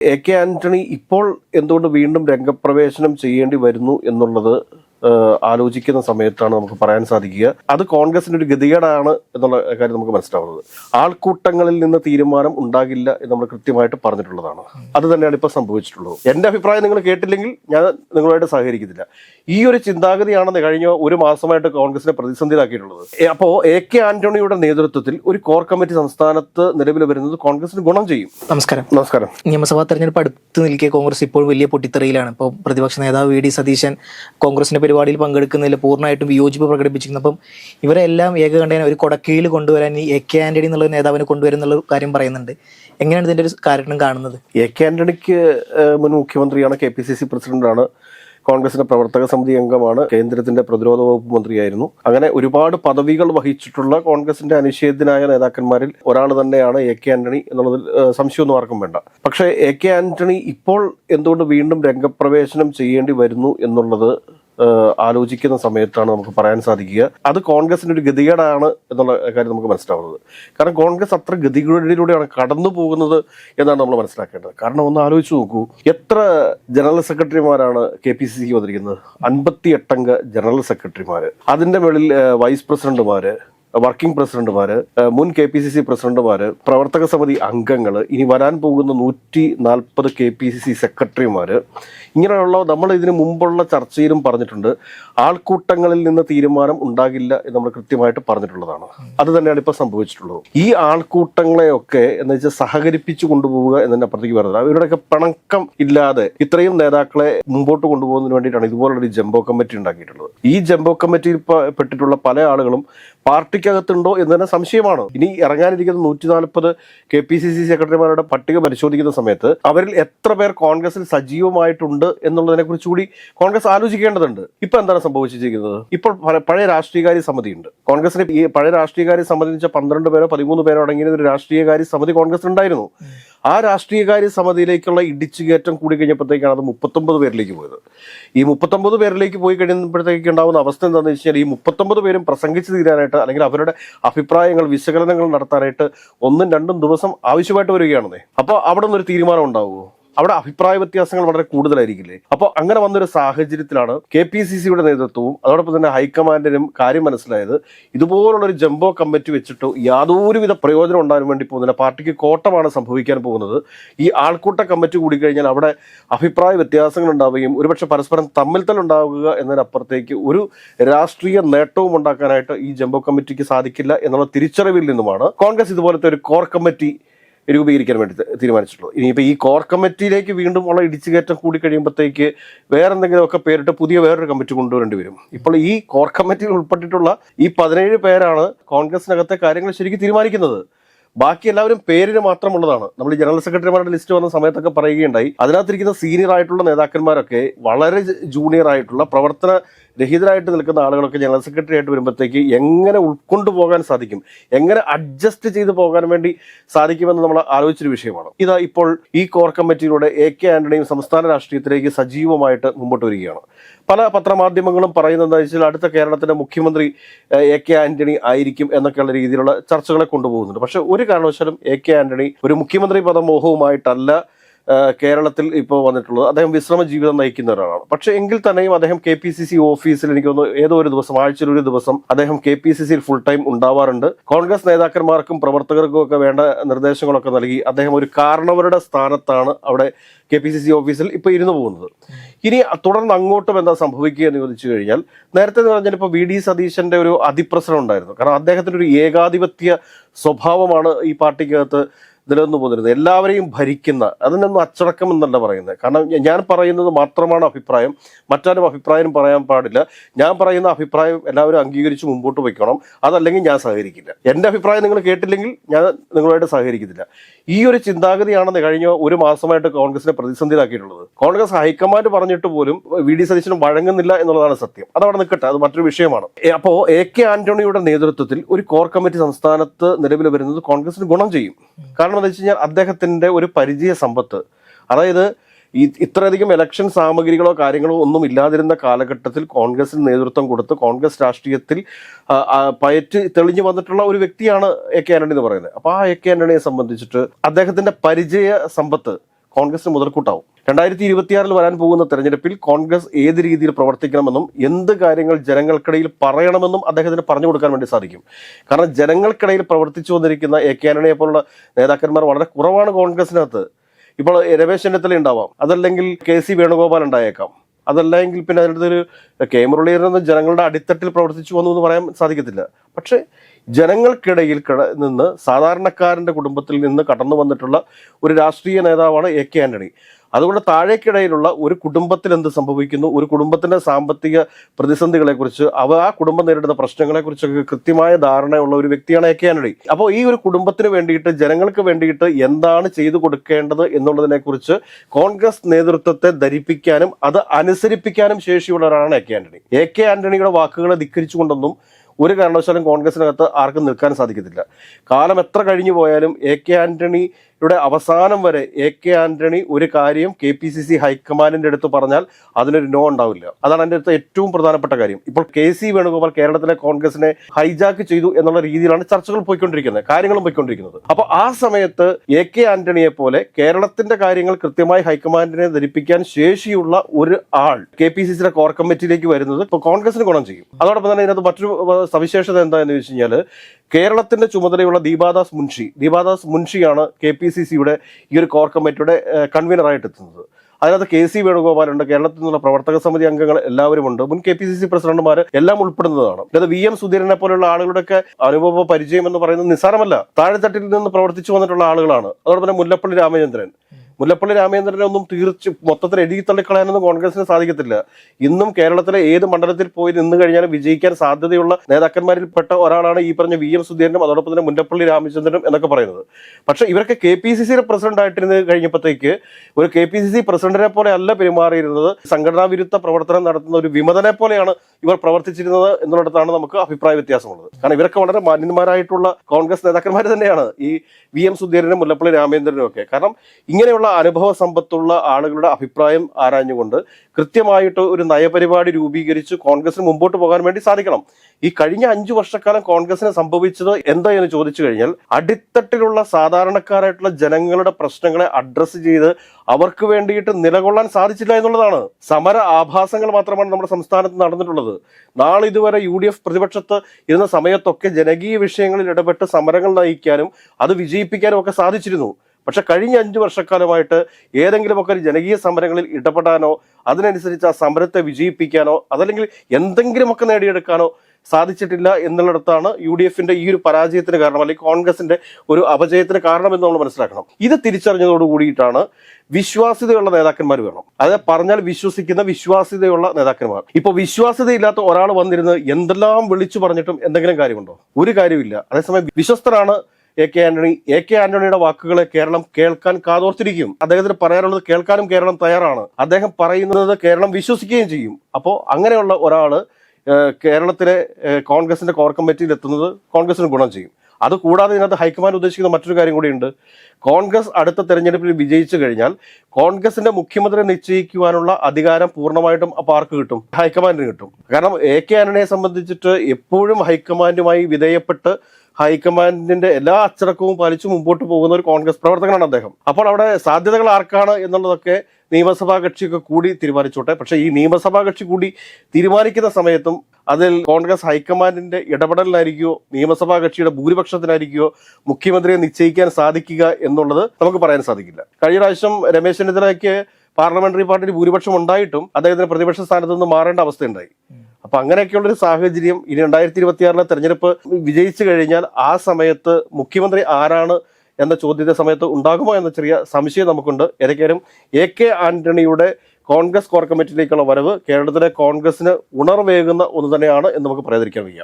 A K Antony ഇപ്പോൾ എന്തുകൊണ്ട് വീണ്ടും രംഗപ്രവേശനം ചെയ്യേണ്ടി വരുന്നു എന്നുള്ളത് ആലോചിക്കുന്ന സമയത്താണ് നമുക്ക് പറയാൻ സാധിക്കുക. അത് കോൺഗ്രസിന്റെ ഒരു ഗതികേടാണ് എന്നുള്ള കാര്യം നമുക്ക് മനസ്സിലാവുന്നത്. ആൾക്കൂട്ടങ്ങളിൽ നിന്ന് തീരുമാനം ഉണ്ടാകില്ല എന്ന് നമ്മൾ കൃത്യമായിട്ട് പറഞ്ഞിട്ടുള്ളതാണ്. അത് തന്നെയാണ് ഇപ്പോൾ സംഭവിച്ചിട്ടുള്ളത്. എന്റെ അഭിപ്രായം നിങ്ങൾ കേട്ടില്ലെങ്കിൽ ഞാൻ നിങ്ങളുമായിട്ട് സഹകരിക്കുന്നില്ല ഈ ഒരു ചിന്താഗതിയാണെന്ന് കഴിഞ്ഞ ഒരു മാസമായിട്ട് കോൺഗ്രസിനെ പ്രതിസന്ധിയിലാക്കിയിട്ടുള്ളത്. അപ്പോൾ അപ്പോ എ കെ ആന്റണിയുടെ നേതൃത്വത്തിൽ ഒരു കോർ കമ്മിറ്റി സംസ്ഥാനത്ത് നിലവിൽ വരുന്നത് കോൺഗ്രസിന് ഗുണം ചെയ്യും. നമസ്കാരം. നമസ്കാരം. നിയമസഭാ തെരഞ്ഞെടുപ്പ് അടുത്ത് നിൽക്കിയ കോൺഗ്രസ് ഇപ്പോൾ വലിയ പൊട്ടിത്തെറിയിലാണ്. ഇപ്പോൾ പ്രതിപക്ഷ നേതാവ് വി ഡി സതീശൻ കോൺഗ്രസിന്റെ പരിപാടിയിൽ പങ്കെടുക്കുന്നതിൽ പൂർണമായിട്ടും വിയോജിപ്പ് പ്രകടിപ്പിച്ചിരുന്നു അപ്പം ഇവരെല്ലാം ഏകകണ്ഠേന ഒരു കൊടക്കീയിൽ കൊണ്ടുവരാൻ ഈ എ കെ ആന്റണി എന്നുള്ള നേതാവിനെ കൊണ്ടുവരുന്നുള്ള കാര്യം പറയുന്നുണ്ട്. എങ്ങനെയാണ് ഇതിന്റെ ഒരു കാരണം കാണുന്നത്? എ കെ ആന്റണിക്ക് മുൻ മുഖ്യമന്ത്രിയാണ് കെ പി സി സി പ്രസിഡന്റാണ്. കോൺഗ്രസിന്റെ പ്രവർത്തക സമിതി അംഗമാണ്. കേന്ദ്രത്തിന്റെ പ്രതിരോധ വകുപ്പ് മന്ത്രിയായിരുന്നു. അങ്ങനെ ഒരുപാട് പദവികൾ വഹിച്ചിട്ടുള്ള കോൺഗ്രസിന്റെ അനിഷേധ്യനായ നേതാക്കന്മാരിൽ ഒരാൾ തന്നെയാണ് എ കെ ആന്റണി എന്നുള്ളതിൽ സംശയമൊന്നും ആർക്കും വേണ്ട. പക്ഷേ എ കെ ആന്റണി ഇപ്പോൾ എന്തുകൊണ്ട് വീണ്ടും രംഗപ്രവേശനം ചെയ്യേണ്ടി വരുന്നു എന്നുള്ളത് ആലോചിക്കുന്ന സമയത്താണ് നമുക്ക് പറയാൻ സാധിക്കുക. അത് കോൺഗ്രസിന്റെ ഒരു ഗതികേടാണ് എന്നുള്ള കാര്യം നമുക്ക് മനസ്സിലാവുന്നത്. കാരണം കോൺഗ്രസ് അത്ര ഗതികേടിലൂടെയാണ് കടന്നു പോകുന്നത് എന്നാണ് നമ്മൾ മനസ്സിലാക്കേണ്ടത്. കാരണം ഒന്ന് ആലോചിച്ച് നോക്കൂ. എത്ര ജനറൽ സെക്രട്ടറിമാരാണ് കെ പി സി സിക്ക് വന്നിരിക്കുന്നത്? അൻപത്തി എട്ടംഗ ജനറൽ സെക്രട്ടറിമാര്. അതിന്റെ മേളിൽ വൈസ് പ്രസിഡന്റുമാര്. വർക്കിംഗ് പ്രസിഡന്റുമാർ മുൻ കെ പി സി സി പ്രസിഡന്റുമാർ പ്രവർത്തക സമിതി അംഗങ്ങൾ ഇനി വരാൻ പോകുന്ന നൂറ്റി നാൽപ്പത് കെ പി സി സി സെക്രട്ടറിമാർ ഇങ്ങനെയുള്ള നമ്മൾ ഇതിനു മുമ്പുള്ള ചർച്ചയിലും പറഞ്ഞിട്ടുണ്ട്. ആൾക്കൂട്ടങ്ങളിൽ നിന്ന് തീരുമാനം ഉണ്ടാകില്ല എന്ന് നമ്മൾ കൃത്യമായിട്ട് പറഞ്ഞിട്ടുള്ളതാണ്. അത് തന്നെയാണ് ഇപ്പോൾ സംഭവിച്ചിട്ടുള്ളത്. ഈ ആൾക്കൂട്ടങ്ങളെയൊക്കെ എന്ന് വെച്ചാൽ സഹകരിപ്പിച്ചു കൊണ്ടുപോവുക എന്ന് തന്നെ അപ്പുറത്തേക്ക് പറയുന്നത് അവരുടെയൊക്കെ പിണക്കം ഇല്ലാതെ ഇത്രയും നേതാക്കളെ മുമ്പോട്ട് കൊണ്ടുപോകുന്നതിന് വേണ്ടിയിട്ടാണ് ഇതുപോലുള്ള ഒരു ജംബോ കമ്മിറ്റി ഉണ്ടാക്കിയിട്ടുള്ളത്. ഈ ജംബോ കമ്മിറ്റിയിൽ പെട്ടിട്ടുള്ള പല ആളുകളും പാർട്ടിക്കകത്തുണ്ടോ എന്ന് തന്നെ സംശയമാണ്. ഇനി ഇറങ്ങാനിരിക്കുന്ന നൂറ്റി നാൽപ്പത് കെ പി സി സി സെക്രട്ടറിമാരുടെ പട്ടിക പരിശോധിക്കുന്ന സമയത്ത് അവരിൽ എത്ര പേർ കോൺഗ്രസിൽ സജീവമായിട്ടുണ്ട് എന്നുള്ളതിനെ കുറിച്ച് കൂടി കോൺഗ്രസ് ആലോചിക്കേണ്ടതുണ്ട്. ഇപ്പൊ എന്താണ് സംഭവിച്ചിരിക്കുന്നത്? ഇപ്പോൾ പഴയ രാഷ്ട്രീയകാര്യ സമിതിയുണ്ട്. കോൺഗ്രസിന് ഈ പഴയ രാഷ്ട്രീയകാര്യ സമിതി വെച്ചാൽ പന്ത്രണ്ട് പേരോ പതിമൂന്ന് പേരോ അടങ്ങിയ ഒരു രാഷ്ട്രീയകാര്യ സമിതി കോൺഗ്രസ് ഉണ്ടായിരുന്നു ആ രാഷ്ട്രീയകാര്യ സമിതിയിലേക്കുള്ള ഇടിച്ചുകയറ്റം കൂടി കഴിഞ്ഞപ്പോഴത്തേക്കാണ് അത് മുപ്പത്തൊമ്പത് പേരിലേക്ക് പോയത്. ഈ മുപ്പത്തൊമ്പത് പേരിലേക്ക് പോയി കഴിയുമ്പോഴത്തേക്ക് ഉണ്ടാകുന്ന അവസ്ഥ എന്താണെന്ന് വെച്ച് കഴിഞ്ഞാൽ ഈ മുപ്പത്തൊമ്പത് പേരും പ്രസംഗിച്ച് തീരാനായിട്ട് അല്ലെങ്കിൽ അവരുടെ അഭിപ്രായങ്ങൾ വിശകലനങ്ങൾ നടത്താനായിട്ട് ഒന്നും രണ്ടും ദിവസം ആവശ്യമായിട്ട് വരികയാണെന്നേ. അപ്പോൾ അവിടെ നിന്നൊരു തീരുമാനം ഉണ്ടാവുമോ? അവിടെ അഭിപ്രായ വ്യത്യാസങ്ങൾ വളരെ കൂടുതലായിരിക്കില്ലേ? അപ്പോൾ അങ്ങനെ വന്നൊരു സാഹചര്യത്തിലാണ് കെ പി സി സിയുടെ നേതൃത്വവും അതോടൊപ്പം തന്നെ ഹൈക്കമാൻഡിനും കാര്യം മനസ്സിലായത് ഇതുപോലുള്ളൊരു ജംബോ കമ്മിറ്റി വെച്ചിട്ട് യാതൊരുവിധ പ്രയോജനം ഉണ്ടാകാൻ വേണ്ടി പോകുന്നില്ല. പാർട്ടിക്ക് കോട്ടമാണ് സംഭവിക്കാൻ പോകുന്നത്. ഈ ആൾക്കൂട്ട കമ്മിറ്റി കൂടി കഴിഞ്ഞാൽ അവിടെ അഭിപ്രായ വ്യത്യാസങ്ങൾ ഉണ്ടാവുകയും ഒരുപക്ഷെ പരസ്പരം തമ്മിൽ തല്ലുണ്ടാവുക എന്നതിനപ്പുറത്തേക്ക് ഒരു രാഷ്ട്രീയ നേട്ടവും ഉണ്ടാക്കാനായിട്ട് ഈ ജംബോ കമ്മിറ്റിക്ക് സാധിക്കില്ല എന്നുള്ള തിരിച്ചറിവിൽ നിന്നുമാണ് കോൺഗ്രസ് ഇതുപോലത്തെ ഒരു കോർ കമ്മിറ്റി രൂപീകരിക്കാൻ വേണ്ടി തീരുമാനിച്ചിട്ടുള്ളൂ. തീരുമാനിച്ചിട്ടുള്ളത് ഇനിയിപ്പോൾ ഈ കോർ കമ്മിറ്റിയിലേക്ക് വീണ്ടും ഉള്ള ഇടിച്ചു ഇടിച്ചുകയറ്റം കൂടി കഴിയുമ്പോഴത്തേക്ക് വേറെ എന്തെങ്കിലുമൊക്കെ പേരിട്ട് പുതിയ വേറൊരു കമ്മിറ്റി കൊണ്ടുവരേണ്ടി വരും. ഇപ്പോൾ ഈ കോർ കമ്മിറ്റിയിൽ ഉൾപ്പെട്ടിട്ടുള്ള ഈ പതിനേഴ് പേരാണ് കോൺഗ്രസിനകത്തെ കാര്യങ്ങൾ ശരിക്കും തീരുമാനിക്കുന്നത്. ബാക്കി എല്ലാവരും പേരിന് മാത്രമുള്ളതാണ്. നമ്മൾ ജനറൽ സെക്രട്ടറിമാരുടെ ലിസ്റ്റ് വന്ന സമയത്തൊക്കെ പറയുകയുണ്ടായി. അതിനകത്തിരിക്കുന്ന സീനിയർ ആയിട്ടുള്ള നേതാക്കന്മാരൊക്കെ വളരെ ജൂനിയർ ആയിട്ടുള്ള പ്രവർത്തന രഹിതരായിട്ട് നിൽക്കുന്ന ആളുകളൊക്കെ ജനറൽ സെക്രട്ടറി ആയിട്ട് വരുമ്പോഴത്തേക്ക് എങ്ങനെ ഉൾക്കൊണ്ടു പോകാൻ സാധിക്കും? എങ്ങനെ അഡ്ജസ്റ്റ് ചെയ്ത് പോകാൻ വേണ്ടി സാധിക്കുമെന്ന് നമ്മൾ ആലോചിച്ചൊരു വിഷയമാണ്. ഇതാ ഇപ്പോൾ ഈ കോർ കമ്മിറ്റിയിലൂടെ എ കെ ആന്റണിയും സംസ്ഥാന രാഷ്ട്രീയത്തിലേക്ക് സജീവമായിട്ട് മുമ്പോട്ട് വരികയാണ്. പല പത്രമാധ്യമങ്ങളും പറയുന്നത് എന്താ വെച്ചാൽ അടുത്ത കേരളത്തിന്റെ മുഖ്യമന്ത്രി എ കെ ആന്റണി ആയിരിക്കും എന്നൊക്കെയുള്ള രീതിയിലുള്ള ചർച്ചകളെ കൊണ്ടുപോകുന്നുണ്ട്. പക്ഷെ ഒരു കാരണവശാലും എ കെ ആന്റണി ഒരു മുഖ്യമന്ത്രി പദമോഹവുമായിട്ടല്ല കേരളത്തിൽ ഇപ്പോൾ വന്നിട്ടുള്ളത്. അദ്ദേഹം വിശ്രമ ജീവിതം നയിക്കുന്ന ഒരാളാണ്. പക്ഷേ എങ്കിൽ തന്നെയും അദ്ദേഹം കെ പി സി സി ഓഫീസിൽ എനിക്ക് തോന്നുന്നു ഏതോ ഒരു ദിവസം ആഴ്ചയിൽ ഒരു ദിവസം അദ്ദേഹം കെ പി സി സിയിൽ ഫുൾ ടൈം ഉണ്ടാവാറുണ്ട്. കോൺഗ്രസ് നേതാക്കന്മാർക്കും പ്രവർത്തകർക്കും ഒക്കെ വേണ്ട നിർദ്ദേശങ്ങളൊക്കെ നൽകി അദ്ദേഹം ഒരു കാരണവരുടെ സ്ഥാനത്താണ് അവിടെ കെ പി സി സി ഓഫീസിൽ ഇപ്പോൾ ഇരുന്നു പോകുന്നത്. ഇനി തുടർന്ന് അങ്ങോട്ടും എന്താ സംഭവിക്കുക എന്ന് ചോദിച്ചു കഴിഞ്ഞാൽ നേരത്തെ എന്ന് പറഞ്ഞാൽ ഇപ്പോൾ വി ഡി സതീശന്റെ ഒരു അതിപ്രസരം ഉണ്ടായിരുന്നു. കാരണം അദ്ദേഹത്തിന്റെ ഒരു ഏകാധിപത്യ സ്വഭാവമാണ് ഈ പാർട്ടിക്കകത്ത് നിലനിന്ന് പോന്നിരുന്നത്. എല്ലാവരെയും ഭരിക്കുന്ന അതിനൊന്നും അച്ചടക്കം എന്നല്ല പറയുന്നത്. കാരണം ഞാൻ പറയുന്നത് മാത്രമാണ് അഭിപ്രായം. മറ്റാരും അഭിപ്രായം പറയാൻ പാടില്ല. ഞാൻ പറയുന്ന അഭിപ്രായം എല്ലാവരും അംഗീകരിച്ച് മുമ്പോട്ട് വയ്ക്കണം. അതല്ലെങ്കിൽ ഞാൻ സഹകരിക്കില്ല. എന്റെ അഭിപ്രായം നിങ്ങൾ കേട്ടില്ലെങ്കിൽ ഞാൻ നിങ്ങളുമായിട്ട് സഹകരിക്കുന്നില്ല ഈ ഒരു ചിന്താഗതിയാണെന്ന് കഴിഞ്ഞ ഒരു മാസമായിട്ട് കോൺഗ്രസിനെ പ്രതിസന്ധിയിലാക്കിയിട്ടുള്ളത്. കോൺഗ്രസ് ഹൈക്കമാൻഡ് പറഞ്ഞിട്ട് പോലും വി ഡി സതീശനും വഴങ്ങുന്നില്ല എന്നുള്ളതാണ് സത്യം. അതവിടെ നിൽക്കട്ടെ അത് മറ്റൊരു വിഷയമാണ്. അപ്പോൾ അപ്പോ എ കെ ആന്റണിയുടെ നേതൃത്വത്തിൽ ഒരു കോർ കമ്മിറ്റി സംസ്ഥാനത്ത് നിലവിൽ വരുന്നത് കോൺഗ്രസിന് ഗുണം ചെയ്യും. കാരണം എന്താ വെച്ച് കഴിഞ്ഞാൽ അദ്ദേഹത്തിന്റെ ഒരു പരിചയ സമ്പത്ത്. അതായത് ഈ ഇത്രയധികം ഇലക്ഷൻ സാമഗ്രികളോ കാര്യങ്ങളോ ഒന്നും ഇല്ലാതിരുന്ന കാലഘട്ടത്തിൽ കോൺഗ്രസിന് നേതൃത്വം കൊടുത്ത് കോൺഗ്രസ് രാഷ്ട്രീയത്തിൽ പയറ്റ് തെളിഞ്ഞു വന്നിട്ടുള്ള ഒരു വ്യക്തിയാണ് എ കെ ആന്റണി എന്ന് പറയുന്നത്. അപ്പോൾ ആ എ കെ ആന്റണിയെ സംബന്ധിച്ചിട്ട് അദ്ദേഹത്തിന്റെ പരിചയ സമ്പത്ത് കോൺഗ്രസിന് മുതൽക്കൂട്ടാവും. രണ്ടായിരത്തി ഇരുപത്തിയാറിൽ വരാൻ പോകുന്ന തെരഞ്ഞെടുപ്പിൽ കോൺഗ്രസ് ഏത് രീതിയിൽ പ്രവർത്തിക്കണമെന്നും എന്ത് കാര്യങ്ങൾ ജനങ്ങൾക്കിടയിൽ പറയണമെന്നും അദ്ദേഹത്തിന് പറഞ്ഞു കൊടുക്കാൻ വേണ്ടി സാധിക്കും. കാരണം ജനങ്ങൾക്കിടയിൽ പ്രവർത്തിച്ചു വന്നിരിക്കുന്ന എ കെ ആന്റണിയെ പോലുള്ള നേതാക്കന്മാർ വളരെ കുറവാണ് കോൺഗ്രസിനകത്ത്. ഇപ്പോൾ രമേശ് ചെന്നിത്തല ഉണ്ടാവാം. അതല്ലെങ്കിൽ കെ സി വേണുഗോപാൽ ഉണ്ടായേക്കാം. അതല്ലെങ്കിൽ പിന്നെ ഒരു കെ മുരളീധരൻ ജനങ്ങളുടെ അടിത്തട്ടിൽ പ്രവർത്തിച്ചു വന്നു എന്ന് പറയാൻ സാധിക്കത്തില്ല. പക്ഷേ ജനങ്ങൾക്കിടയിൽ കിട നിന്ന് സാധാരണക്കാരന്റെ കുടുംബത്തിൽ നിന്ന് കടന്നു വന്നിട്ടുള്ള ഒരു രാഷ്ട്രീയ നേതാവാണ് എ കെ ആന്റണി. അതുകൊണ്ട് താഴേക്കിടയിലുള്ള ഒരു കുടുംബത്തിൽ എന്ത് സംഭവിക്കുന്നു? ഒരു കുടുംബത്തിന്റെ സാമ്പത്തിക പ്രതിസന്ധികളെക്കുറിച്ച് അവ ആ കുടുംബം നേരിടുന്ന പ്രശ്നങ്ങളെക്കുറിച്ചൊക്കെ കൃത്യമായ ധാരണയുള്ള ഒരു വ്യക്തിയാണ് എ കെ ആന്റണി. അപ്പോൾ ഈ ഒരു കുടുംബത്തിന് വേണ്ടിയിട്ട് ജനങ്ങൾക്ക് വേണ്ടിയിട്ട് എന്താണ് ചെയ്തു കൊടുക്കേണ്ടത് എന്നുള്ളതിനെക്കുറിച്ച് കോൺഗ്രസ് നേതൃത്വത്തെ ധരിപ്പിക്കാനും അത് അനുസരിപ്പിക്കാനും ശേഷിയുള്ളവരാണ് A K Antony. A K ആന്റണിയുടെ വാക്കുകളെ ധിക്കരിച്ചുകൊണ്ടൊന്നും ഒരു കാരണവശാലും കോൺഗ്രസിനകത്ത് ആർക്കും നിൽക്കാൻ സാധിക്കത്തില്ല. കാലം എത്ര കഴിഞ്ഞു പോയാലും എ കെ ആന്റണിയുടെ അവസാനം വരെ എ കെ ആന്റണി ഒരു കാര്യം കെ പി സി സി ഹൈക്കമാൻഡിന്റെ അടുത്ത് പറഞ്ഞാൽ അതിനൊരു നോ ഉണ്ടാവില്ല. അതാണ് എന്റെ അടുത്ത് ഏറ്റവും പ്രധാനപ്പെട്ട കാര്യം. ഇപ്പോൾ കെ സി വേണുഗോപാൽ കേരളത്തിലെ കോൺഗ്രസിനെ ഹൈജാക്ക് ചെയ്തു എന്നുള്ള രീതിയിലാണ് ചർച്ചകൾ പോയിക്കൊണ്ടിരിക്കുന്നത് കാര്യങ്ങളും പോയിക്കൊണ്ടിരിക്കുന്നത്. അപ്പോൾ ആ സമയത്ത് എ കെ ആന്റണിയെ പോലെ കേരളത്തിന്റെ കാര്യങ്ങൾ കൃത്യമായി ഹൈക്കമാൻഡിനെ ധരിപ്പിക്കാൻ ശേഷിയുള്ള ഒരു ആൾ കെ പി സി സിയുടെ കോർ കമ്മിറ്റിയിലേക്ക് വരുന്നത് ഇപ്പോൾ കോൺഗ്രസിന് ഗുണം ചെയ്യും. അതോടൊപ്പം തന്നെ ഇതിനകത്ത് മറ്റൊരു സവിശേഷത എന്താണെന്ന് വെച്ച് കഴിഞ്ഞാൽ കേരളത്തിന്റെ ചുമതലയുള്ള ദീപാദാസ് മുൻഷി ദീപാദാസ് മുൻഷിയാണ് കെ പി സി സിയുടെ ഈ ഒരു കോർ കമ്മിറ്റിയുടെ കൺവീനറായിട്ട് എത്തുന്നത്. അതിനകത്ത് കെ സി വേണുഗോപാലുണ്ട് കേരളത്തിൽ നിന്നുള്ള പ്രവർത്തക സമിതി അംഗങ്ങൾ എല്ലാവരും ഉണ്ട്. മുൻ കെ പി സി സി പ്രസിഡന്റുമാർ എല്ലാം ഉൾപ്പെടുന്നതാണ്. അതായത് വി എം സുധീരനെ പോലുള്ള ആളുകളുടെയൊക്കെ അനുഭവ പരിചയം എന്ന് പറയുന്നത് നിസ്സാരമല്ല. താഴെത്തട്ടിൽ നിന്ന് പ്രവർത്തിച്ചു വന്നിട്ടുള്ള ആളുകളാണ്. അതോടൊപ്പം തന്നെ മുല്ലപ്പള്ളി രാമചന്ദ്രൻ. മുല്ലപ്പള്ളി രാമചന്ദ്രനെ ഒന്നും തീർച്ച മൊത്തത്തിൽ എഴുതി തള്ളിക്കളയാനൊന്നും കോൺഗ്രസിന് സാധിക്കത്തില്ല. ഇന്നും കേരളത്തിലെ ഏത് മണ്ഡലത്തിൽ പോയി നിന്ന് കഴിഞ്ഞാലും വിജയിക്കാൻ സാധ്യതയുള്ള നേതാക്കന്മാരിൽ പെട്ട ഒരാളാണ് ഈ പറഞ്ഞ വി എം സുധീരനും അതോടൊപ്പം തന്നെ മുല്ലപ്പള്ളി രാമചന്ദ്രനും എന്നൊക്കെ പറയുന്നത്. പക്ഷെ ഇവരൊക്കെ കെ പി സി സിയുടെ പ്രസിഡന്റ് ആയിട്ടിരുന്ന് കഴിഞ്ഞപ്പോഴത്തേക്ക് ഒരു കെ പി സി സി പ്രസിഡന്റിനെ പോലെ അല്ല പെരുമാറിയിരുന്നത്. സംഘടനാ വിരുദ്ധ പ്രവർത്തനം നടത്തുന്ന ഒരു വിമതനെ പോലെയാണ് ഇവർ പ്രവർത്തിച്ചിരുന്നത് എന്നുള്ളിടത്താണ് നമുക്ക് അഭിപ്രായ വ്യത്യാസമുള്ളത്. കാരണം ഇവരൊക്കെ വളരെ മാന്യന്മാരായിട്ടുള്ള കോൺഗ്രസ് നേതാക്കന്മാർ തന്നെയാണ് ഈ വി എം സുധീരനും മുല്ലപ്പള്ളി രാമചന്ദ്രനും ഒക്കെ. കാരണം ഇങ്ങനെയുള്ള അനുഭവ സമ്പത്തുള്ള ആളുകളുടെ അഭിപ്രായം ആരാഞ്ഞുകൊണ്ട് കൃത്യമായിട്ട് ഒരു നയപരിപാടി രൂപീകരിച്ച് കോൺഗ്രസിന് മുമ്പോട്ട് പോകാൻ വേണ്ടി സാധിക്കണം. ഈ കഴിഞ്ഞ അഞ്ചു വർഷക്കാലം കോൺഗ്രസിന് സംഭവിച്ചത് എന്താ എന്ന് ചോദിച്ചു കഴിഞ്ഞാൽ അടിത്തട്ടിലുള്ള സാധാരണക്കാരായിട്ടുള്ള ജനങ്ങളുടെ പ്രശ്നങ്ങളെ അഡ്രസ്സ് ചെയ്ത് അവർക്ക് വേണ്ടിയിട്ട് നിലകൊള്ളാൻ സാധിച്ചില്ല എന്നുള്ളതാണ്. സമര ആഭാസങ്ങൾ മാത്രമാണ് നമ്മുടെ സംസ്ഥാനത്ത് നടന്നിട്ടുള്ളത്. നാളെ ഇതുവരെ യു ഡി എഫ് പ്രതിപക്ഷത്ത് ഇരുന്ന സമയത്തൊക്കെ ജനകീയ വിഷയങ്ങളിൽ ഇടപെട്ട് സമരങ്ങൾ നയിക്കാനും അത് വിജയിപ്പിക്കാനും ഒക്കെ സാധിച്ചിരുന്നു. പക്ഷെ കഴിഞ്ഞ അഞ്ചു വർഷക്കാലമായിട്ട് ഏതെങ്കിലുമൊക്കെ ജനകീയ സമരങ്ങളിൽ ഇടപെടാനോ അതിനനുസരിച്ച് ആ സമരത്തെ വിജയിപ്പിക്കാനോ അതല്ലെങ്കിൽ എന്തെങ്കിലുമൊക്കെ നേടിയെടുക്കാനോ സാധിച്ചിട്ടില്ല എന്നുള്ളിടത്താണ് യു ഡി എഫിന്റെ ഈ ഒരു പരാജയത്തിന് കാരണം അല്ലെങ്കിൽ കോൺഗ്രസിന്റെ ഒരു അപജയത്തിന് കാരണം എന്ന് നമ്മൾ മനസ്സിലാക്കണം. ഇത് തിരിച്ചറിഞ്ഞതോട് കൂടിയിട്ടാണ് വിശ്വാസ്യതയുള്ള നേതാക്കന്മാർ വേണം. അതായത് പറഞ്ഞാൽ വിശ്വസിക്കുന്ന വിശ്വാസ്യതയുള്ള നേതാക്കന്മാർ. ഇപ്പൊ വിശ്വാസ്യതയില്ലാത്ത ഒരാൾ വന്നിരുന്ന് എന്തെല്ലാം വിളിച്ചു പറഞ്ഞിട്ടും എന്തെങ്കിലും കാര്യമുണ്ടോ? ഒരു കാര്യമില്ല അതേസമയം വിശ്വസ്തരാണ് A K Antony A K ആന്റണിയുടെ വാക്കുകളെ കേരളം കേൾക്കാൻ കാതോർത്തിരിക്കും. അദ്ദേഹത്തിന് പറയാനുള്ളത് കേൾക്കാനും കേരളം തയ്യാറാണ്. അദ്ദേഹം പറയുന്നത് കേരളം വിശ്വസിക്കുകയും ചെയ്യും. അപ്പോൾ അങ്ങനെയുള്ള ഒരാൾ കേരളത്തിലെ കോൺഗ്രസിന്റെ കോർ കമ്മിറ്റിയിൽ എത്തുന്നത് കോൺഗ്രസിന് ഗുണം ചെയ്യും. അത് കൂടാതെ ഇതിനകത്ത് ഹൈക്കമാൻഡ് ഉദ്ദേശിക്കുന്ന മറ്റൊരു കാര്യം കൂടിയുണ്ട്. കോൺഗ്രസ് അടുത്ത തെരഞ്ഞെടുപ്പിൽ വിജയിച്ചു കഴിഞ്ഞാൽ കോൺഗ്രസിന്റെ മുഖ്യമന്ത്രി നിശ്ചയിക്കുവാനുള്ള അധികാരം പൂർണമായിട്ടും അപ്പോൾ ആർക്ക് കിട്ടും ഹൈക്കമാൻഡിന് കിട്ടും. കാരണം എ കെ ആന്റണിയെ സംബന്ധിച്ചിട്ട് എപ്പോഴും ഹൈക്കമാൻഡുമായി വിധേയപ്പെട്ട് ഹൈക്കമാൻഡിന്റെ എല്ലാ അച്ചടക്കവും പാലിച്ചു മുമ്പോട്ട് പോകുന്ന ഒരു കോൺഗ്രസ് പ്രവർത്തകനാണ് അദ്ദേഹം. അപ്പോൾ അവിടെ സാധ്യതകൾ ആർക്കാണ് എന്നുള്ളതൊക്കെ നിയമസഭാ കക്ഷിയൊക്കെ കൂടി തീരുമാനിച്ചോട്ടെ. പക്ഷേ ഈ നിയമസഭാ കക്ഷി കൂടി തീരുമാനിക്കുന്ന സമയത്തും അതിൽ കോൺഗ്രസ് ഹൈക്കമാൻഡിന്റെ ഇടപെടലിനായിരിക്കുമോ നിയമസഭാ കക്ഷിയുടെ ഭൂരിപക്ഷത്തിനായിരിക്കുമോ മുഖ്യമന്ത്രിയെ നിശ്ചയിക്കാൻ സാധിക്കുക എന്നുള്ളത് നമുക്ക് പറയാൻ സാധിക്കില്ല. കഴിഞ്ഞ പ്രാവശ്യം രമേശ് ചെന്നിത്തലയ്ക്ക് പാർലമെന്ററി പാർട്ടിയിൽ ഭൂരിപക്ഷം ഉണ്ടായിട്ടും അദ്ദേഹത്തിന് പ്രതിപക്ഷ സ്ഥാനത്ത് നിന്ന് മാറേണ്ട അവസ്ഥയുണ്ടായി. അപ്പൊ അങ്ങനെയൊക്കെയുള്ള ഒരു സാഹചര്യം ഇനി രണ്ടായിരത്തി ഇരുപത്തിയാറിലെ തെരഞ്ഞെടുപ്പ് വിജയിച്ചു കഴിഞ്ഞാൽ ആ സമയത്ത് മുഖ്യമന്ത്രി ആരാണ് എന്ന ചോദ്യത്തെ സമയത്ത് ഉണ്ടാകുമോ എന്ന ചെറിയ സംശയം നമുക്കുണ്ട്. ഏതൊക്കെയാലും എ കെ ആന്റണിയുടെ കോൺഗ്രസ് കോർ കമ്മിറ്റിയിലേക്കുള്ള വരവ് കേരളത്തിലെ കോൺഗ്രസിന് ഉണർവേകുന്ന ഒന്ന് തന്നെയാണ് എന്ന് നമുക്ക് പറയാതിരിക്കാൻ വയ്യ.